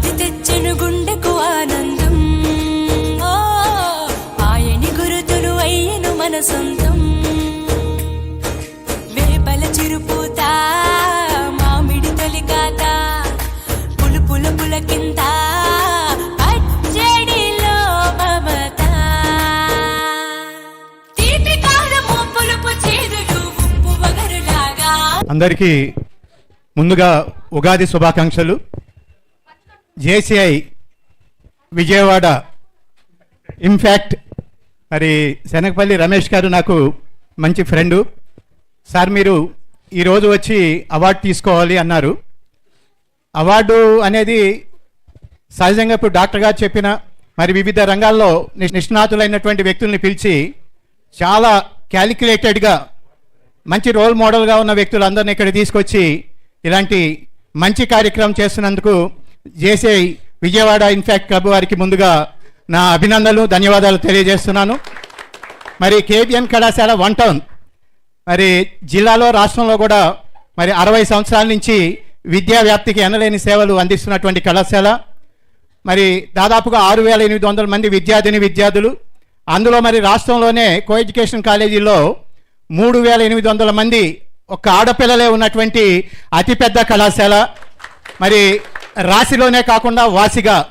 అది తెచ్చెను గుండెకు ఆనందం. ఆయని గురుతులు అయ్యను మన సొంతం. వేపల చిరుపూత మామిడి తొలికాత పులు పులకింత పుల తీపి పులుపు అందరికీ ముందుగా ఉగాది శుభాకాంక్షలు. జేసీఐ విజయవాడ. ఇన్ఫ్యాక్ట్ మరి శనగపల్లి రమేష్ గారు నాకు మంచి ఫ్రెండు. సార్ మీరు ఈరోజు వచ్చి అవార్డు తీసుకోవాలి అన్నారు. అవార్డు అనేది సహజంగా ఇప్పుడు డాక్టర్ గారు చెప్పిన మరి వివిధ రంగాల్లో నిష్- నిష్ణాతులైనటువంటి వ్యక్తుల్ని పిలిచి చాలా క్యాలిక్యులేటెడ్గా మంచి రోల్ మోడల్గా ఉన్న వ్యక్తులందరినీ ఇక్కడ తీసుకొచ్చి ఇలాంటి మంచి కార్యక్రమం చేస్తున్నందుకు జేసీ విజయవాడ ఇన్ఫాక్ట్ క్లబ్ వారికి ముందుగా నా అభినందనలు ధన్యవాదాలు తెలియజేస్తున్నాను. మరి కేబిఎన్ కళాశాల వన్ టౌన్. మరి జిల్లాలో రాష్ట్రంలో కూడా మరి అరవై సంవత్సరాల నుంచి విద్యా వ్యాప్తికి ఎనలేని సేవలు అందిస్తున్నటువంటి కళాశాల. మరి దాదాపుగా ఆరు వేల ఎనిమిది వందల మంది విద్యార్థిని విద్యార్థులు. అందులో మరి రాష్ట్రంలోనే కో ఎడ్యుకేషన్ కాలేజీలో మూడు వేల ఎనిమిది వందల మంది ఒక ఆడపిల్లలే ఉన్నటువంటి అతిపెద్ద కళాశాల. మరి రాశిలోనే కాకుండా వాసిగా.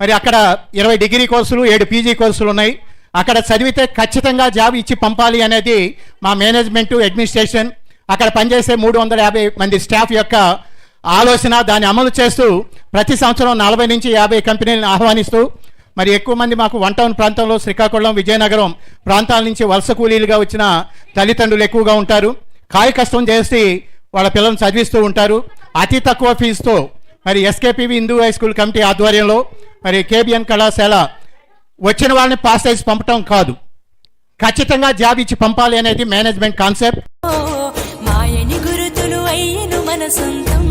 మరి అక్కడ ఇరవై డిగ్రీ కోర్సులు ఏడు పీజీ కోర్సులు ఉన్నాయి. అక్కడ చదివితే ఖచ్చితంగా జాబ్ ఇచ్చి పంపాలి అనేది మా మేనేజ్మెంటు అడ్మినిస్ట్రేషన్. అక్కడ పనిచేసే మూడు వందల యాభై మంది స్టాఫ్ యొక్క ఆలోచన. దాన్ని అమలు చేస్తూ ప్రతి సంవత్సరం నలభై నుంచి యాభై కంపెనీలను ఆహ్వానిస్తూ మరి ఎక్కువ మంది మాకు వన్ టౌన్ ప్రాంతంలో శ్రీకాకుళం విజయనగరం ప్రాంతాల నుంచి వలస కూలీలుగా వచ్చిన తల్లిదండ్రులు ఎక్కువగా ఉంటారు. కాయ కష్టం చేసి వాళ్ళ పిల్లలను చదివిస్తూ ఉంటారు. అతి తక్కువ ఫీజుతో మరి SKPV Hindu high school committee ఆధ్వర్యంలో మరి కేబిఎన్ కళాశాల వచ్చిన వాళ్ళని పాస్ చేసి పంపటం కాదు. ఖచ్చితంగా జాబ్ ఇచ్చి పంపాలి అనేది మేనేజ్మెంట్ కాన్సెప్ట్ మాయని గురుతులు అయ్యను మన సొంతం.